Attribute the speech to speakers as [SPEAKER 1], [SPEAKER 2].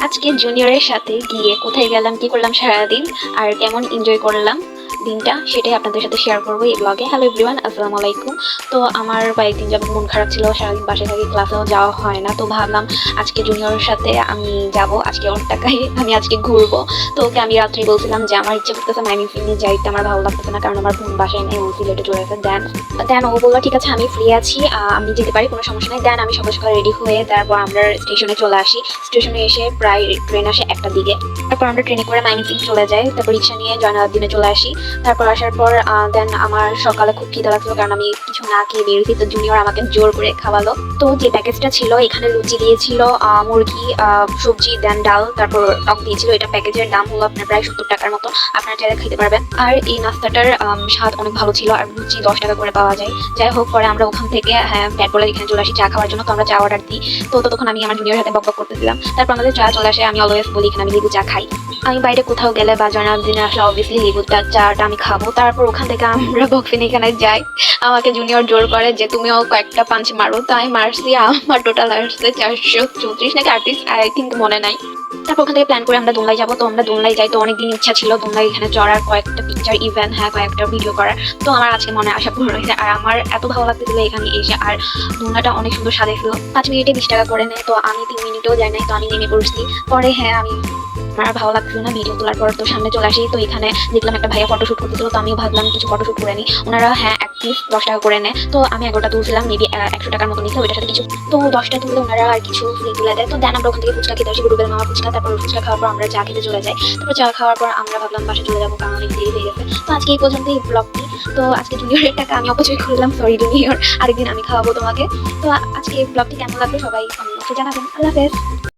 [SPEAKER 1] আজকে জুনিয়রের সাথে গিয়ে কোথায় গেলাম কি করলাম সারাদিন আর কেমন এনজয় করলাম? দিনটা, সেটাই আপনাদের সাথে শেয়ার করব এই ব্লগে হ্যালো এভরিওয়ান আসসালামু আলাইকুম। তো আমার কয়েকদিন যাবত মন খারাপ ছিল, সারাদিন বাসে থাকি ক্লাসেও যাওয়া হয় না, তো ভাবলাম আজকে জুনিয়রের সাথে আমি যাব, আজকে ওর টাকায় আমি আজকে ঘুরবো। তো ওকে আমি রাত্রে বলছিলাম যে, আমার ইচ্ছে করতেছে মাইমি ফিল্মে যাইতে আমার ভালো লাগতেছে না, কারণ আমার বোন বাসায় নেই ও সিলেটে চলে গেছে দেন দেন ও বলল, ঠিক আছে, আমি ফ্রি আছি আমি যেতে পারি, কোনো সমস্যা নেই। দেন আমি সকাল সকাল রেডি হয়ে তারপর আমরা স্টেশনে চলে আসি। স্টেশনে এসে প্রায় ট্রেন আসে একটা দিকে। তারপর আমরা ট্রেনে করে মাইমিসিং চলে যাই। তারপর রিক্সা নিয়ে জয়নাদিনে চলে আসি। তারপর আসার পর দেন আমার সকালে খুব খিদে লাগছিল কারণ আমি কিছু না খেয়ে বেরিয়েছি, তো জুনিয়র আমাকে জোর করে খাওয়ালো। তো যে প্যাকেজটা ছিল, এখানে লুচি দিয়েছিল মুরগি সবজি দেন ডাল, তারপর টক দিয়েছিল। এটা প্যাকেজের দাম হলো আপনার প্রায় সত্তর টাকার মতো, আপনারা চাইলে খেতে পারবেন। আর এই নাস্তাটার স্বাদ অনেক ভালো ছিল, আর লুচি দশ টাকা করে পাওয়া যায়। যাই হোক, পরে আমরা ওখান থেকে হ্যাঁ ব্যাট বলে এখানে চলে আসি, চা খাওয়ার জন্য। তো আমরা চা অর্ডার দিই। তো ততক্ষণ আমি আমার জুনিয়র হাতে বক বক করতেছিলাম তারপর আমাদের চা চলে আসে, আমি অলওয়েজ বলি, এখানে আমি লেবু চা খাই। আমি বাইরে কোথাও গেলে বা জন্মদিনে আসলে অবভিয়াসলি লেবুটা চাটা আমি খাব। তারপর ওখান থেকে আমরা বক্সিন এখানে যাই। আমাকে জুনিয়র জোর করে যে, তুমিও কয়েকটা পাঞ্চ মারো। তাই মারছি। আমার টোটাল আসছে চারশো চৌত্রিশ নাকি আটত্রিশ আই থিঙ্ক মনে নাই। তারপর ওখান থেকে প্ল্যান করে আমরা দোলনায় যাব। তো আমরা দোলনায় যাই। তো অনেকদিন ইচ্ছা ছিল দোলনায় এখানে চড়ার, কয়েকটা পিকচার ইভেন্ট হ্যাঁ কয়েকটা ভিডিও করার। তো আমার আজকে মনে আশা পূরণ হয়েছে। আর আমার এত ভালো লাগতেছিল এখানে এসে। আর দোলনাটা অনেক সুন্দর সাজাইছিল। পাঁচ মিনিটে বিশ টাকা করে নেয়। তো আমি তিন মিনিটেও যাই নাই। তো আমি নেমে পড়ছি। পরে হ্যাঁ আমি আর ভালো লাগছিল না ভিডিও তোলার পর তো সামনে চলে আসি, তো এখানে দেখলাম একটা ভাইয়া ফটোশুট করতেছিল, তো আমিও ভাবলাম কিছু ফটোশুট করে নিই ওনারা হ্যাঁ এক পিস দশ টাকা করে নেয়। তো আমি এগারোটা তুলছিলাম মেবি একশো টাকার মতো নিচ্ছে ওইটার সাথে কিছু তো দশটা তুললে ওনারা আর কিছু ফ্রি তুলে দেয়। তো দেন আমরা ওখান থেকে ফুচকা খেতে আসি গুরুবেল মামা ফুচকা, তারপর ফুচকা খাওয়ার পর আমরা চা খেতে চলে যাই। তারপর চা খাওয়ার পর আমরা ভাবলাম বাসা চলে যাব, কারণ অনেক দেরি হয়ে গেছে। তো আজকে এই পর্যন্ত এই ব্লগটি তো আজকে জুনিয়রের টাকা আমি অপচয় করলাম সরি জুনিয়র আরেকদিন আমি খাওয়াবো তোমাকে। তো আজকে এই ব্লগটি কেমন লাগবে সবাই জানাবেন। আল্লাহ হাফেজ।